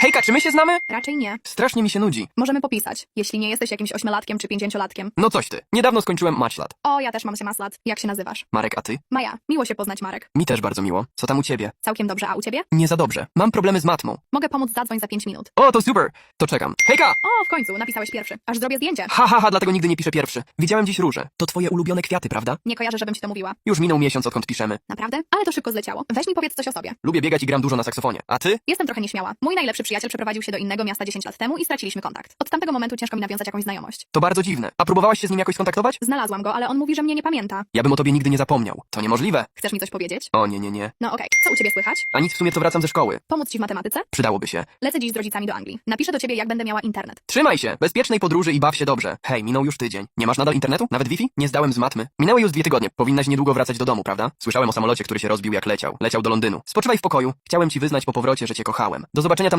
Hejka, czy my się znamy? Raczej nie. Strasznie mi się nudzi. Możemy popisać, jeśli nie jesteś jakimś ośmiolatkiem czy pięćdziesięciolatkiem. No coś ty. Niedawno skończyłem maćlat. O, ja też mam 18 lat. Jak się nazywasz? Marek, a ty? Maja. Miło się poznać, Marek. Mi też bardzo miło. Co tam u ciebie? Całkiem dobrze, a u ciebie? Nie za dobrze. Mam problemy z matmą. Mogę pomóc, zadzwoń za 5 minut. O, to super. To czekam. Hejka! O, w końcu, napisałeś pierwszy. Aż zrobię zdjęcie. Ha, ha, ha, dlatego nigdy nie piszę pierwszy. Widziałem dziś róże. To twoje ulubione kwiaty, prawda? Nie kojarzę, żebym ci to mówiła. Już minął miesiąc, odkąd piszemy. Naprawdę? Ale to szybko zleciało. Weź mi powiedz coś o sobie. Lubię biegać i gram dużo na saksofonie. A ty? Jestem trochę nieśmiała. Mój najlepszy przyjaciel przeprowadził się do innego miasta 10 lat temu i straciliśmy kontakt. Od tamtego momentu ciężko mi nawiązać jakąś znajomość. To bardzo dziwne. A próbowałaś się z nim jakoś skontaktować? Znalazłam go, ale on mówi, że mnie nie pamięta. Ja bym o tobie nigdy nie zapomniał. To niemożliwe. Chcesz mi coś powiedzieć? O, nie, nie, nie. No okej. Co u ciebie słychać? A nic w sumie to wracam ze szkoły. Pomóc ci w matematyce? Przydałoby się. Lecę dziś z rodzicami do Anglii. Napiszę do ciebie, jak będę miała internet. Trzymaj się, bezpiecznej podróży i baw się dobrze. Hej, minął już tydzień. Nie masz nadal internetu? Nawet Wi-Fi? Nie zdałem z matmy. Minęły już dwie tygodnie. Powinnaś niedługo wracać do domu, prawda? Słyszałem o samolocie, który się rozbił jak leciał. Leciał do Londynu. Spoczywaj w pokoju. Chciałem ci wyznać po powrocie, że cię kochałem. Do zobaczenia tam na